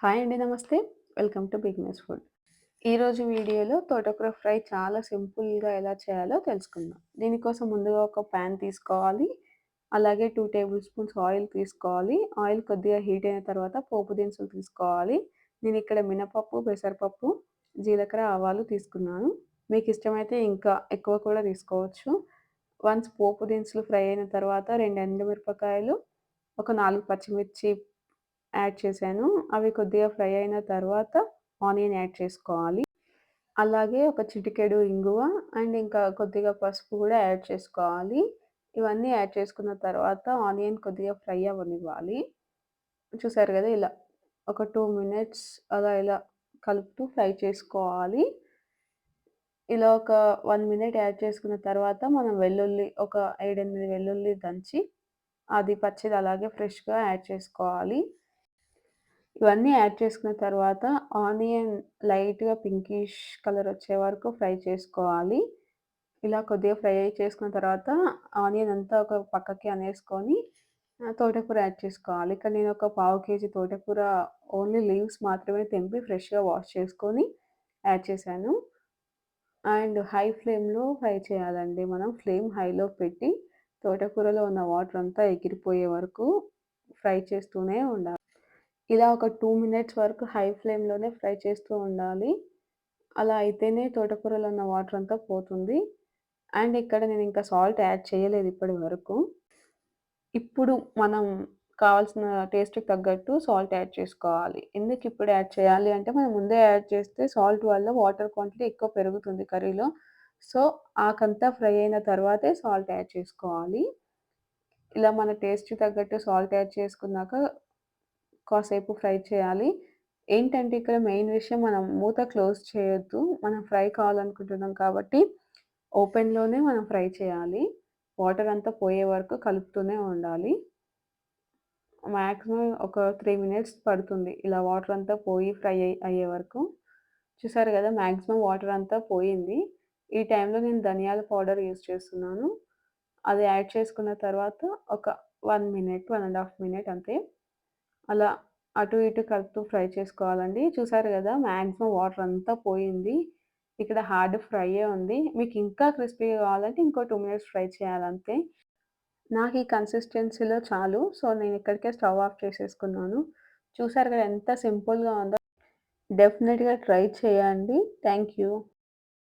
Hi అండి నమస్తే. Welcome to బిగ్నెస్ ఫుడ్. ఈరోజు వీడియోలో తోటకూర ఫ్రై చాలా సింపుల్గా ఎలా చేయాలో తెలుసుకుందాం. దీనికోసం ముందుగా ఒక ప్యాన్ తీసుకోవాలి. అలాగే టూ టేబుల్ స్పూన్స్ ఆయిల్ తీసుకోవాలి. ఆయిల్ కొద్దిగా హీట్ అయిన తర్వాత పోపు దినుసులు తీసుకోవాలి. నేను ఇక్కడ మినపప్పు పెసరపప్పు జీలకర్ర ఆవాలు తీసుకున్నాను. మీకు ఇష్టమైతే ఇంకా ఎక్కువ కూడా తీసుకోవచ్చు. వన్స్ పోపు దినుసులు ఫ్రై అయిన తర్వాత రెండు ఎండుమిరపకాయలు ఒక నాలుగు పచ్చిమిర్చి యాడ్ చేశాను. అవి కొద్దిగా ఫ్రై అయిన తర్వాత ఆనియన్ యాడ్ చేసుకోవాలి. అలాగే ఒక చిటికెడు ఇంగువ అండ్ ఇంకా కొద్దిగా పసుపు కూడా యాడ్ చేసుకోవాలి. ఇవన్నీ యాడ్ చేసుకున్న తర్వాత ఆనియన్ కొద్దిగా ఫ్రై అవ్వనివ్వాలి. చూసారు కదా ఇలా ఒక టూ మినిట్స్ అలా ఇలా కలుపుతూ ఫ్రై చేసుకోవాలి. ఇలా ఒక వన్ మినిట్ యాడ్ చేసుకున్న తర్వాత మనం వెల్లుల్లి ఒక ఏడెనిమిది వెల్లుల్లి దంచి అది పచ్చిది అలాగే ఫ్రెష్గా యాడ్ చేసుకోవాలి. ఇవన్నీ యాడ్ చేసుకున్న తర్వాత ఆనియన్ లైట్‌గా పింకిష్ కలర్ వచ్చే వరకు ఫ్రై చేసుకోవాలి. ఇలా కొద్దిగా ఫ్రై చేసుకున్న తర్వాత ఆనియన్ అంతా ఒక పక్కకి అనేసుకొని తోటకూర యాడ్ చేసుకోవాలి. ఇక్కడ నేను ఒక పావు కేజీ తోటకూర ఓన్లీ లీవ్స్ మాత్రమే తెంపి ఫ్రెష్‌గా వాష్ చేసుకొని యాడ్ చేశాను. అండ్ హై ఫ్లేమ్‌లో ఫ్రై చేయాలండి మనం. ఫ్లేమ్ హైలో పెట్టి తోటకూరలో ఉన్న వాటర్ అంతా ఎగిరిపోయే వరకు ఫ్రై చేస్తూనే ఉండాలి. ఇలా ఒక టూ మినిట్స్ వరకు హై ఫ్లేమ్‌లోనే ఫ్రై చేస్తూ ఉండాలి. అలా అయితేనే తోటకూరలో ఉన్న వాటర్ అంతా పోతుంది. అండ్ ఇక్కడ నేను ఇంకా సాల్ట్ యాడ్ చేయలేదు ఇప్పటి వరకు. ఇప్పుడు మనం కావాల్సిన టేస్ట్‌కి తగ్గట్టు సాల్ట్ యాడ్ చేసుకోవాలి. ఎందుకు ఇప్పుడు యాడ్ చేయాలి అంటే మనం ముందే యాడ్ చేస్తే సాల్ట్ వల్ల వాటర్ క్వాంటిటీ ఎక్కువ పెరుగుతుంది కర్రీలో. సో, ఆకంతా ఫ్రై అయిన తర్వాతే సాల్ట్ యాడ్ చేసుకోవాలి. ఇలా మన టేస్ట్‌కి తగ్గట్టు సాల్ట్ యాడ్ చేసుకున్నాక కాసేపు ఫ్రై చేయాలి. ఏంటంటే ఇక్కడ మెయిన్ విషయం మనం మూత క్లోజ్ చేయొద్దు. మనం ఫ్రై కావాలనుకుంటున్నాం కాబట్టి ఓపెన్లోనే మనం ఫ్రై చేయాలి. వాటర్ అంతా పోయే వరకు కలుపుతూనే ఉండాలి. మ్యాక్సిమం ఒక త్రీ మినిట్స్ పడుతుంది. ఇలా వాటర్ అంతా పోయి ఫ్రై అయ్యే వరకు. చూసారు కదా మ్యాక్సిమం వాటర్ అంతా పోయింది. ఈ టైంలో నేను ధనియాల పౌడర్ యూస్ చేస్తున్నాను. అది యాడ్ చేసుకున్న తర్వాత ఒక one minute one and half minute అంతే. అలా అటు ఇటు కలుపుతూ ఫ్రై చేసుకోవాలండి. చూసారు కదా మ్యాక్సిమం వాటర్ అంతా పోయింది. ఇక్కడ హార్డ్ ఫ్రైయే ఉంది. మీకు ఇంకా క్రిస్పీగా కావాలంటే ఇంకో టూ మినిట్స్ ఫ్రై చేయాలంతే. నాకు ఈ కన్సిస్టెన్సీలో చాలు. సో నేను ఇక్కడికే స్టవ్ ఆఫ్ చేసేసుకున్నాను. చూసారు కదా ఎంత సింపుల్గా ఉందో. డెఫినెట్గా ట్రై చేయండి. Thank you.